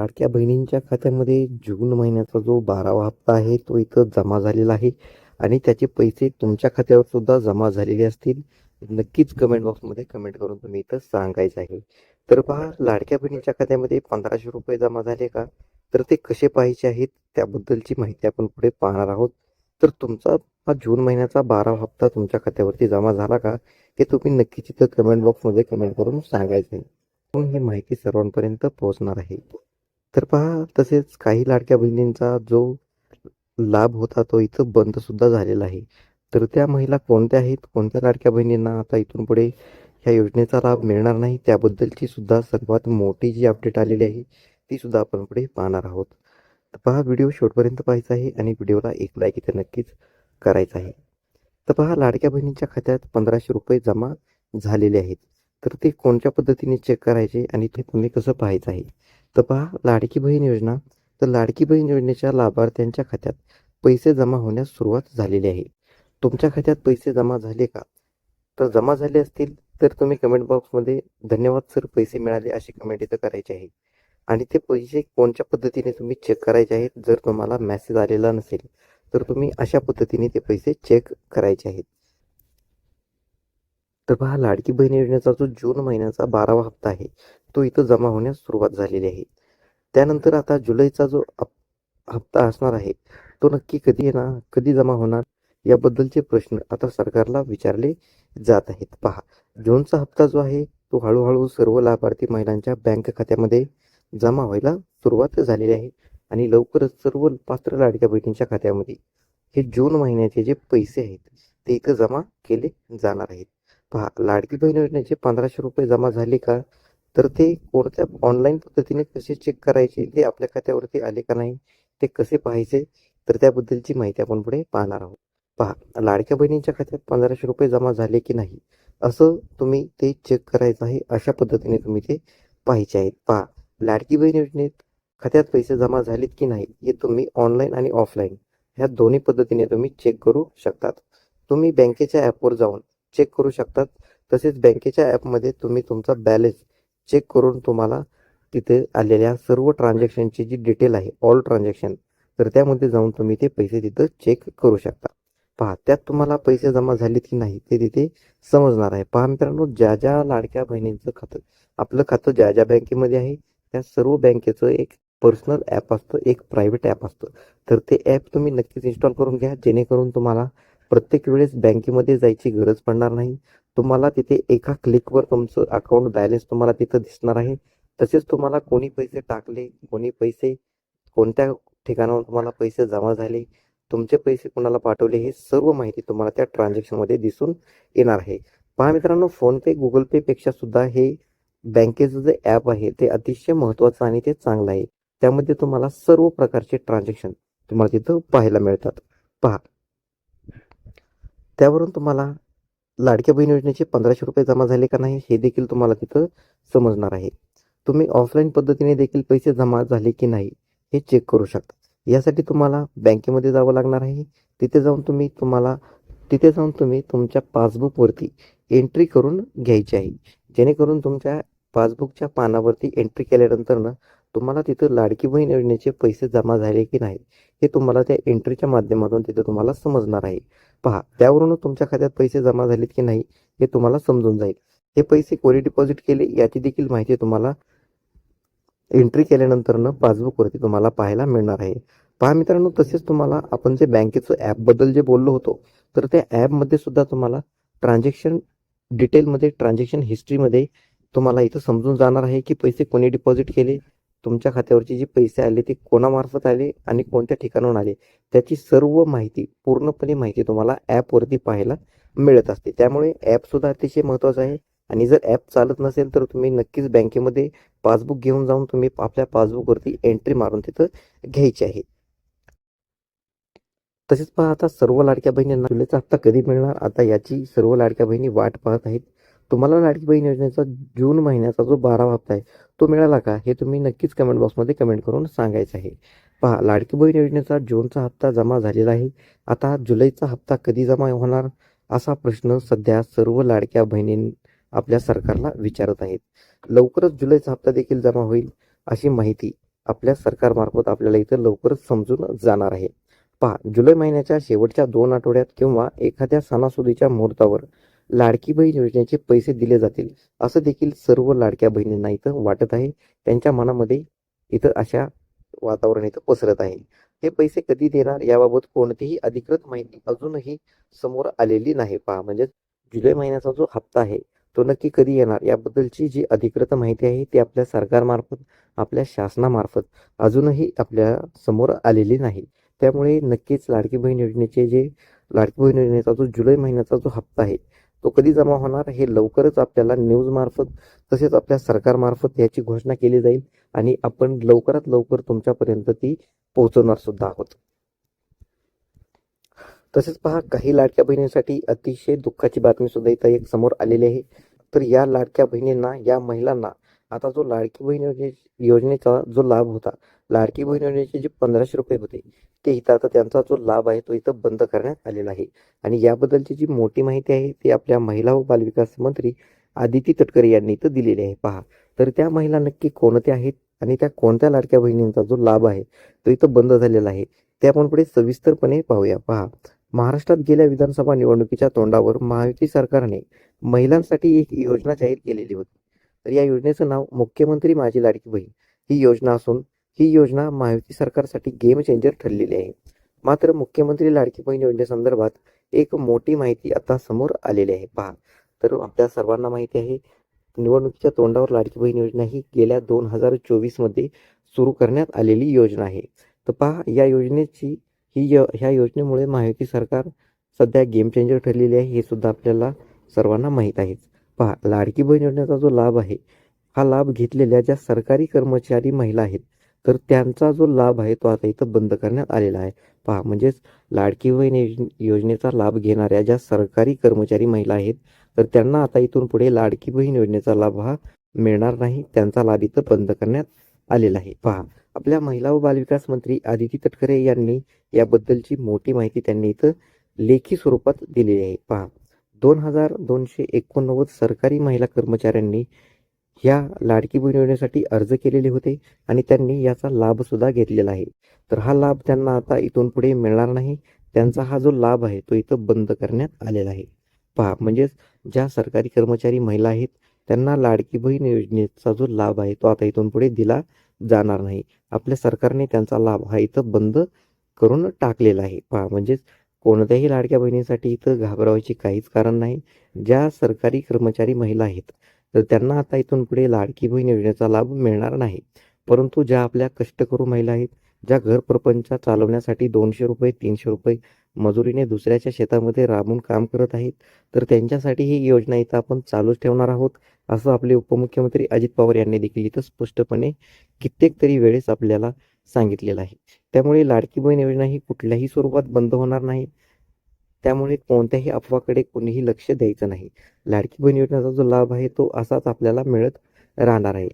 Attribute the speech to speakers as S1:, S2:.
S1: लाडक्या बहिणींच्या खात्यामध्ये जून महिन्याचा जो बारावा हप्ता आहे तो इथं जमा झालेला आहे. आणि त्याचे पैसे तुमच्या खात्यावर सुद्धा जमा झालेले असतील. नक्कीच कमेंट बॉक्समध्ये कमेंट करून तुम्ही इथं सांगायचं आहे. तर पहा लाडक्या बहिणीच्या खात्यामध्ये पंधराशे रुपये जमा झाले का? तर ते कसे पाहायचे आहेत? त्याबद्दलची माहिती आपण पुढे पाहणार आहोत. तर तुमचा हा जून महिन्याचा बारावा हप्ता तुमच्या खात्यावरती जमा झाला का? हे तुम्ही नक्कीच इथं कमेंट बॉक्समध्ये कमेंट करून सांगायचं आहे. म्हणून ही माहिती सर्वांपर्यंत पोहोचणार आहे. तर पहा तसेच काही लाडक्या बहिणींचा जो लाभ होता तो इथं बंद सुद्धा झालेला आहे. तर त्या महिला कोणत्या आहेत? कोणत्या लाडक्या बहिणींना आता इथून पुढे ह्या योजनेचा लाभ मिळणार नाही? त्याबद्दलची सुद्धा सर्वात मोठी जी अपडेट आलेली आहे ती सुद्धा आपण पुढे पाहणार आहोत. तर पहा व्हिडिओ शेवटपर्यंत पाहायचा आहे आणि व्हिडिओला एक लाईक इथे नक्कीच करायचा आहे. तर पहा लाडक्या बहिणींच्या खात्यात पंधराशे रुपये जमा झालेले आहेत. तर ते कोणत्या पद्धतीने चेक करायचे आणि ते तुम्ही कसं पाहायचं आहे? तर पहा लाडकी बहीण योजना. तर लाडकी बहीण योजनेच्या लाभार्थ्यांच्या खात्यात पैसे जमा होण्यास सुरुवात झालेली आहे. तुमच्या खात्यात पैसे जमा झाले का? तर जमा झाले असतील तर तुम्ही कमेंट बॉक्समध्ये धन्यवाद सर पैसे मिळाले अशी कमेंट इथं करायची आहे. आणि ते पैसे कोणत्या पद्धतीने तुम्ही चेक करायचे आहेत? जर तुम्हाला मेसेज आलेला नसेल तर तुम्ही अशा पद्धतीने ते पैसे चेक करायचे आहेत. तर पहा लाडकी बहीण योजनेचा जो जून महिन्याचा बारावा हप्ता आहे तो इथं जमा होण्यास सुरुवात झालेली आहे. त्यानंतर आता जुलैचा जो हप्ता असणार आहे तो नक्की कधी येणार कधी जमा होणार याबद्दलचे प्रश्न आता सरकारला विचारले जात आहेत. पहा जूनचा हप्ता जो आहे तो हळूहळू सर्व लाभार्थी महिलांच्या बँक खात्यामध्ये जमा व्हायला सुरुवात झालेली आहे आणि लवकरच सर्व पात्र लाडक्या बहिणींच्या खात्यामध्ये हे जून महिन्याचे जे पैसे आहेत ते इथं जमा केले जाणार आहेत. पहा लाडकी बहीण योजनेचे पंधराशे रुपये जमा झाले का? तर ते कोणत्या ऑनलाईन पद्धतीने कसे चेक करायचे? ते आपल्या खात्यावरती आले का नाही? ते कसे पाहायचे? तर त्याबद्दलची माहिती आपण पुढे पाहणार आहोत. पहा लाडक्या बहिणींच्या खात्यात पंधराशे रुपये जमा झाले की नाही? असं तुम्ही ते चेक करायचं आहे अशा पद्धतीने तुम्ही ते पाहायचे आहेत. पहा लाडकी बहीण योजनेत खात्यात पैसे जमा झालेत की नाही हे तुम्ही ऑनलाईन आणि ऑफलाईन ह्या दोन्ही पद्धतीने तुम्ही चेक करू शकतात. तुम्ही बँकेच्या ॲपवर जाऊन चेक करू शकतात. तसेच बँकेच्या ॲपमध्ये तुम्ही तुमचा बॅलन्स चेक करून तुम्हाला तिथे आलेल्या सर्व ट्रान्झॅक्शनची जी डिटेल आहे ऑल ट्रान्झॅक्शन तर त्यामध्ये जाऊन तुम्ही ते पैसे तिथं चेक करू शकता. पहा त्यात तुम्हाला पैसे जमा झालेत की नाही ते तिथे समजणार आहे. पहा मित्रांनो ज्या ज्या लाडक्या बहिणींचं खातं आपलं खातं ज्या ज्या बँकेमध्ये आहे त्या सर्व बँकेचं एक पर्सनल ॲप असतं एक प्रायव्हेट ॲप असतं. तर ते ॲप तुम्ही नक्कीच इन्स्टॉल करून घ्या जेणेकरून तुम्हाला प्रत्येक वेळेस बँकेमध्ये जायची गरज पडणार नाही. तुम्हाला तिथे एका क्लिकवर तुमचं अकाउंट बॅलन्स तुम्हाला तिथं दिसणार आहे. तसेच तुम्हाला कोणी पैसे टाकले कोणी पैसे कोणत्या ठिकाणावर तुम्हाला पैसे जमा झाले तुमचे पैसे कोणाला पाठवले हे सर्व माहिती तुम्हाला त्या ट्रान्झॅक्शनमध्ये दिसून येणार आहे. पहा मित्रांनो फोनपे गुगल पे पेक्षा सुद्धा हे बँकेचं जे ॲप आहे ते अतिशय महत्त्वाचं आणि ते चांगलं आहे. त्यामध्ये तुम्हाला सर्व प्रकारचे ट्रान्झॅक्शन तुम्हाला तिथं पाहायला मिळतात. पहा त्यावरून तुम्हाला लाडक्या बहीण योजनेचे पंधराशे रुपये जमा झाले का नाही हे देखील तुम्हाला तिथं समजणार आहे. तुम्ही ऑफलाईन पद्धतीने देखील पैसे जमा झाले की नाही हे चेक करू शकता. यासाठी तुम्हाला बँकेमध्ये जावं लागणार आहे. तिथे जाऊन तुम्ही तुम्हाला तिथे जाऊन तुम्ही तुमच्या पासबुकवरती एंट्री करून घ्यायची आहे. जेणेकरून तुमच्या पासबुकच्या पानावरती एंट्री केल्यानंतर ना तुम्हाला तिथं लाडकी बहीण योजनेचे पैसे जमा झाले की नाही हे तुम्हाला त्या एंट्रीच्या माध्यमातून तिथं तुम्हाला समजणार आहे. पहा त्यावरून तुमच्या खात्यात पैसे जमा झालेत की नाही हे तुम्हाला समजून जाईल. हे पैसे कोणी डिपॉझिट केले याची देखील माहिती तुम्हाला एंट्री केल्यानंतर पासबुकवरती तुम्हाला पाहायला मिळणार आहे. पहा मित्रांनो तसेच तुम्हाला आपण जे बँकेचं ॲपबद्दल जे बोललो होतो तर त्या ॲपमध्ये सुद्धा तुम्हाला ट्रान्झॅक्शन डिटेलमध्ये ट्रान्झॅक्शन हिस्ट्रीमध्ये तुम्हाला इथं समजून जाणार आहे की पैसे कोणी डिपॉझिट केले तुमच्या खात्यावरचे जे पैसे आले ते कोणामार्फत आले आणि कोणत्या ठिकाणाहून आले? त्याची सर्व माहिती पूर्णपणे माहिती तुम्हाला ॲपवरती पाहायला मिळत असते. त्यामुळे ॲपसुद्धा अतिशय महत्त्वाचं आहे. आणि जर ॲप चालत नसेल तर तुम्ही नक्कीच बँकेमध्ये पासबुक घेऊन जाऊन तुम्ही आपल्या पासबुकवरती एंट्री मारून तिथं घ्यायची आहे. तसेच पहा आता सर्व लाडक्या बहिणींना जुलैचा हप्ता कधी मिळणार? आता याची सर्व लाडक्या बहिणी वाट पाहत आहेत. तुम्हाला लाडकी बहीण योजनेचा जून महिन्याचा जो बारावा हप्ता आहे तो मिळाला का? हे तुम्ही नक्कीच कमेंट बॉक्समध्ये कमेंट करून सांगायचं आहे. पहा लाडकी बहीण योजनेचा जूनचा हप्ता जमा झालेला आहे. आता जुलैचा हप्ता कधी जमा होणार? असा प्रश्न सध्या सर्व लाडक्या बहिणी आपल्या सरकारला विचारत आहेत. लवकरच जुलैचा हप्ता देखील जमा होईल अशी माहिती आपल्या सरकारमार्फत आपल्याला इथं लवकरच समजून जाणार आहे. पहा जुलै महिन्याच्या शेवटच्या दोन आठवड्यात किंवा एखाद्या सणासुदीच्या मुहूर्तावर लाडकी बहीण योजनेचे पैसे दिले जातील. असं देखील सर्व लाडक्या बहिणींना इथं वाटत आहे. त्यांच्या मनामध्ये इथं अशा वातावरण इथं पसरत आहे. हे पैसे कधी देणार याबाबत कोणतीही अधिकृत माहिती अजूनही समोर आलेली नाही. पहा म्हणजे जुलै महिन्याचा जो हप्ता आहे तो नक्की कधी येणार याबद्दलची जी अधिकृत माहिती आहे ती आपल्या सरकारमार्फत आपल्या शासनामार्फत अजूनही आपल्यासमोर आलेली नाही. त्यामुळे नक्कीच लाडकी बहीण योजनेचे जे लाडकी बहीण योजनेचा जो जुलै महिन्याचा जो हप्ता आहे तो कधी जमा होणार हे लवकरच आपल्याला न्यूज मार्फत तसेच आपल्या सरकारमार्फत याची घोषणा केली जाईल आणि आपण लवकरात लवकर तुमच्यापर्यंत ती पोहोचवणार सुद्धा आहोत. तसेच पहा काही लाडक्या बहिणींसाठी अतिशय दुःखाची बातमी सुद्धा इथं एक समोर आलेली आहे. तर या लाडक्या बहिणींना या महिलांना आता जो लाडकी बहीण योजने योजनेचा जो लाभ होता लाडकी बहीण योजनेचे जे पंधराशे रुपये होते ते इथं आता त्यांचा जो लाभ आहे तो इथं बंद करण्यात आलेला आहे. आणि याबद्दलची जी मोठी माहिती आहे ती आपल्या महिला व बालविकास मंत्री आदिती तटकरे यांनी इथं दिलेली आहे. पहा तर त्या महिला नक्की कोणत्या आहेत आणि त्या कोणत्या लाडक्या बहिणींचा जो लाभ आहे तो इथं बंद झालेला आहे ते आपण पुढे सविस्तरपणे पाहूया. पहा महाराष्ट्रात गेल्या विधानसभा निवडणुकीच्या तोंडावर महायुती सरकारने महिलांसाठी एक योजना जाहीर केलेली होती. तर या योजनेचं नाव मुख्यमंत्री माझी लाडकी बहीण. ही योजना असून ही योजना महायुती सरकारसाठी गेम चेंजर ठरलेली आहे. मात्र मुख्यमंत्री लाडकी बहीण योजनेसंदर्भात एक मोठी माहिती आता समोर आलेली आहे. पहा. तर आपल्या सर्वांना माहिती आहे निवडणुकीच्या तोंडावर लाडकी बहीण योजना ही गेल्या दोन हजार चोवीसमध्ये सुरू करण्यात आलेली योजना आहे. तर पहा या योजनेची ही य ह्या योजनेमुळे महायुती सरकार सध्या गेम चेंजर ठरलेली आहे हे सुद्धा आपल्याला सर्वांना माहीत आहेच पहा लाडकी बहीण योजनेचा जो लाभ आहे हा लाभ घेतलेल्या ज्या सरकारी कर्मचारी महिला आहेत तर त्यांचा जो लाभ आहे तो आता इथं बंद करण्यात आलेला आहे. पहा म्हणजेच लाडकी बहीण योज- योजनेचा लाभ घेणाऱ्या ज्या सरकारी कर्मचारी महिला आहेत तर त्यांना आता इथून पुढे लाडकी बहीण योजनेचा लाभ हा मिळणार नाही त्यांचा लाभ इथं बंद करण्यात आलेला आहे. पहा आपल्या महिला व बालविकास मंत्री आदिती तटकरे यांनी याबद्दलची मोठी माहिती त्यांनी इथं लेखी स्वरूपात दिलेली आहे. पहा दोन हजार दोनशे एकोणनव्वद सरकारी महिला कर्मचाऱ्यांनी ह्या लाडकी बहीण योजनेसाठी अर्ज केलेले होते आणि त्यांनी याचा लाभसुद्धा घेतलेला आहे. तर हा लाभ त्यांना आता इथून पुढे मिळणार नाही. त्यांचा हा जो लाभ आहे तो इथं बंद करण्यात आलेला आहे. पहा म्हणजेच ज्या सरकारी कर्मचारी महिला आहेत त्यांना लाडकी बहीण योजनेचा जो लाभ आहे तो आता इथून पुढे दिला जाणार नाही. आपल्या सरकारने त्यांचा लाभ हा इथं बंद करून टाकलेला आहे. पहा म्हणजेच कोणत्याही लाडक्या बहिणीसाठी इथं घाबरावायचे काहीच कारण नाही. ज्या सरकारी कर्मचारी महिला आहेत तर त्यांना आता इथून पुढे लाडकी बहीण योजनेचा लाभ मिळणार नाही. परंतु ज्या आपल्या कष्टकरू महिला आहेत ज्या घर प्रपंच चालवण्यासाठी दोनशे रुपये तीनशे रुपये मजुरीने दुसऱ्याच्या शेतामध्ये राबून काम करत आहेत तर त्यांच्यासाठी ही योजना इथं आपण चालूच ठेवणार आहोत असं आपले उपमुख्यमंत्री अजित पवार यांनी देखील इथं स्पष्टपणे कित्येक तरी वेळेस आपल्याला सांगितलेलं आहे. त्यामुळे लाडकी बहीण योजना ही कुठल्याही स्वरूपात बंद होणार नाही. त्यामुळे कोणत्याही अफवाकडे कोणीही लक्ष द्यायचं नाही. लाडकी बहीण योजनेचा जो लाभ आहे तो असाच आपल्याला मिळत राहणार आहे.